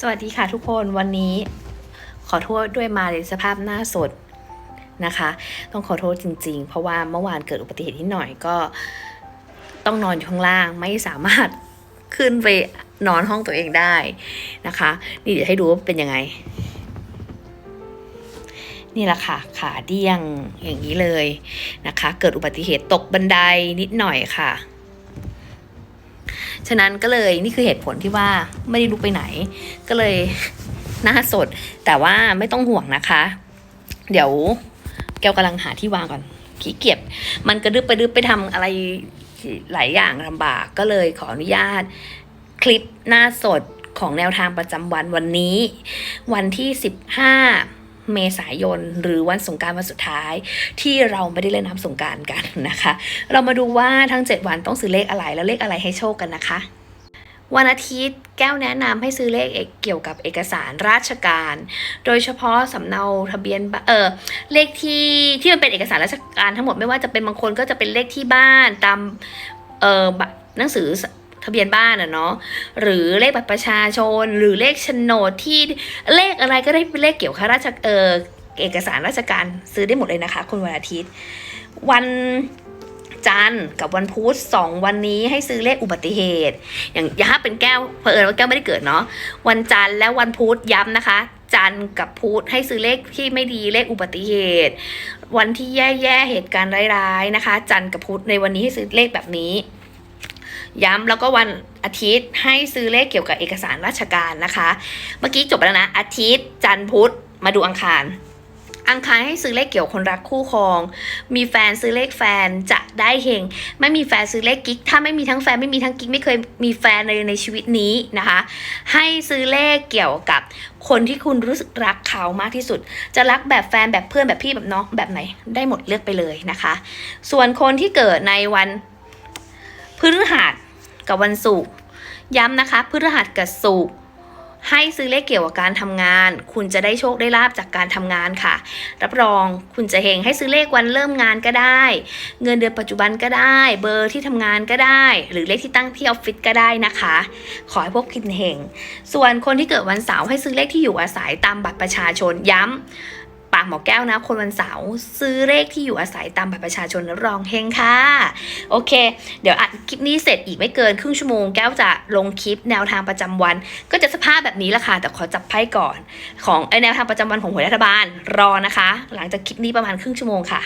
สวัสดีค่ะทุกคนวันนี้ขอโทษด้วยมาในสภาพหน้าสดนะคะ ต้องขอโทษจริง ๆ เพราะว่าเมื่อวานเกิดอุบัติเหตุนิดหน่อยก็ ต้องนอนอยู่ข้างล่างไม่สามารถขึ้นไปนอนห้องตัวเองได้นะคะ นี่เดี๋ยวให้ดูว่าเป็นยังไง นี่แหละค่ะ ขาเดี้ยงอย่างนี้เลยนะคะ เกิดอุบัติเหตุตกบันไดนิดหน่อยค่ะ ฉะนั้นก็เลยนี่คือเหตุผลที่ว่าไม่ได้ลุกไปไหน ก็เลยหน้าสด แต่ว่าไม่ต้องห่วงนะคะ เดี๋ยวแก้วกำลังหาที่วางก่อนขี้เกียจมันกระดึบไปดึบไปทำอะไรหลายอย่างลำบากก็เลยขออนุญาต คลิปหน้าสดของแนวทางประจำวันวันนี้ วันที่ 15 เมษายน หรือวันสงการวันสุดท้าย ที่เราไม่ได้เล่นน้ำสงการกันนะคะ เรามาดูว่าทั้ง 7 วันต้องซื้อเลขอะไรแล้วเลขอะไรให้โชคกันนะคะ วันอาทิตย์แก้วแนะนำให้ซื้อเลขเอกเกี่ยวกับเอกสารราชการ โดยเฉพาะสำเนาทะเบียนเออเลขที่ที่มันเป็นเอกสารราชการทั้งหมดไม่ว่าจะเป็นบางคนก็จะเป็นเลขที่บ้านตามเออหนังสือ ทะเบียนบ้านอะเนาะหรือเลขบัตรประชาชน หรือเลขโฉนดที่เลขอะไรก็ได้เป็นเลขเกี่ยวกับราชเออเอกสารราชการซื้อได้หมดเลยนะคะ คุณวันอาทิตย์ วันจันทร์กับวันพุธสองวันนี้ให้ซื้อเลขอุบัติเหตุ อย่างอย่าถ้าเป็นแก้วเผอิญว่าแก้วไม่ได้เกิดเนาะวันจันทร์และวันพุธย้ำนะคะ จันทร์กับพุธให้ซื้อเลขที่ไม่ดีเลขอุบัติเหตุ วันที่แย่ๆเหตุการณ์ร้ายๆนะคะ จันทร์กับพุธในวันนี้ให้ซื้อเลขแบบนี้ ย้ำแล้วก็วันอาทิตย์ให้ซื้อเลขเกี่ยวกับเอกสารราชการนะคะ เมื่อกี้จบไปแล้วนะ อาทิตย์ จันทร์พุธมาดูอังคาร อังคารให้ซื้อเลขเกี่ยวคนรักคู่ครอง มีแฟนซื้อเลขแฟนจะได้เฮงไม่มีแฟนซื้อเลขกิ๊ก ถ้าไม่มีทั้งแฟนไม่มีทั้งกิ๊กไม่เคยมีแฟนในในชีวิตนี้นะคะ ให้ซื้อเลขเกี่ยวกับคนที่คุณรู้สึกรักเขามากที่สุด จะรักแบบแฟนแบบเพื่อนแบบพี่แบบน้องแบบไหนได้หมดเลือกไปเลยนะคะ ส่วนคนที่เกิดในวันพฤหัส กับวันศุกร์ย้ำนะคะพฤหัสกับศุกร์ให้ซื้อเลขเกี่ยวกับการทำงาน คุณจะได้โชคได้ลาบจากการทำงานค่ะ รับรองคุณจะเฮงให้ซื้อเลขวันเริ่มงานก็ได้ เงินเดือนปัจจุบันก็ได้ เบอร์ที่ทำงานก็ได้ หรือเลขที่ตั้งที่ออฟฟิศก็ได้นะคะ ขอให้พวกคินเฮงส่วนคนที่เกิดวันเสาร์ให้ซื้อเลขที่อยู่อาศัยตามบัตรประชาชนย้ำ ปากหมอแก้วนะ คนวันเสาร์ซื้อเลขที่อยู่อาศัยตามบัตรประชาชนรับรองเฮงค่ะ โอเค เดี๋ยวอัดคลิปนี้เสร็จอีกไม่เกินครึ่งชั่วโมงแก้วจะลงคลิปแนวทางประจำวัน ก็จะสภาพแบบนี้ละค่ะแต่ขอจับไพ่ก่อน ของไอแนวทางประจำวันของหวยรัฐบาลรอนะคะ หลังจากคลิปนี้ประมาณครึ่งชั่วโมงค่ะ